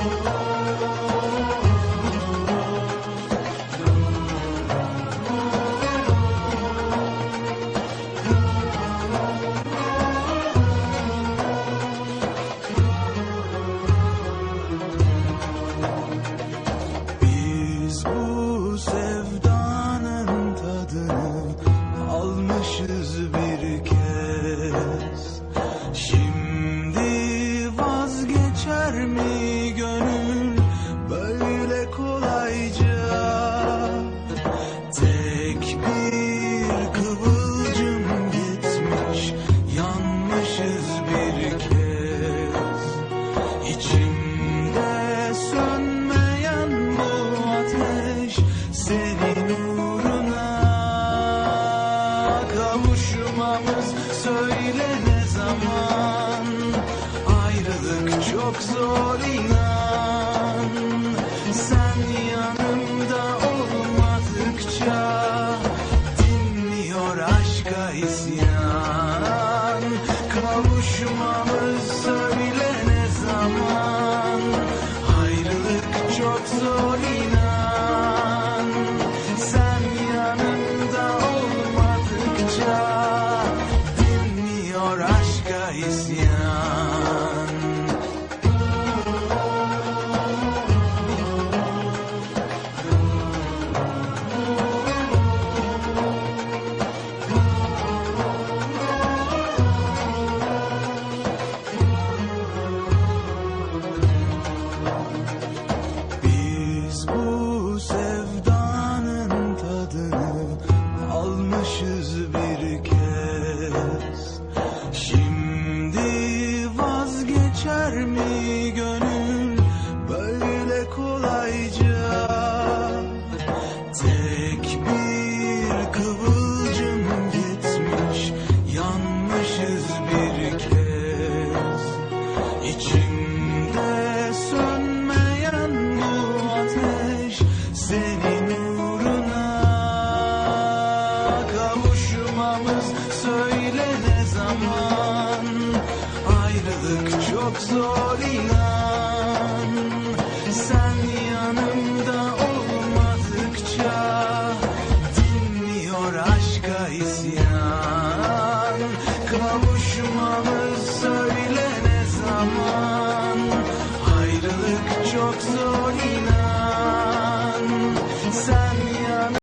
Biz kavuşmamız söyle ne zaman? Ayrılık çok zor inan dinmiyor aşka isyan. Biz bu sevdanın tadını almışız bir kez vazgeçer mi gönül? Böyle kolayca Tek bir kıvılcım gitmiş yanmışız bir kez. İçimde sönmeyen bu ateş senin uğruna kavuşmamız söyle ne zaman zor inan sen yanımda olmadıkça dinmiyor aşka isyan. Kavuşmamız söyle ne zaman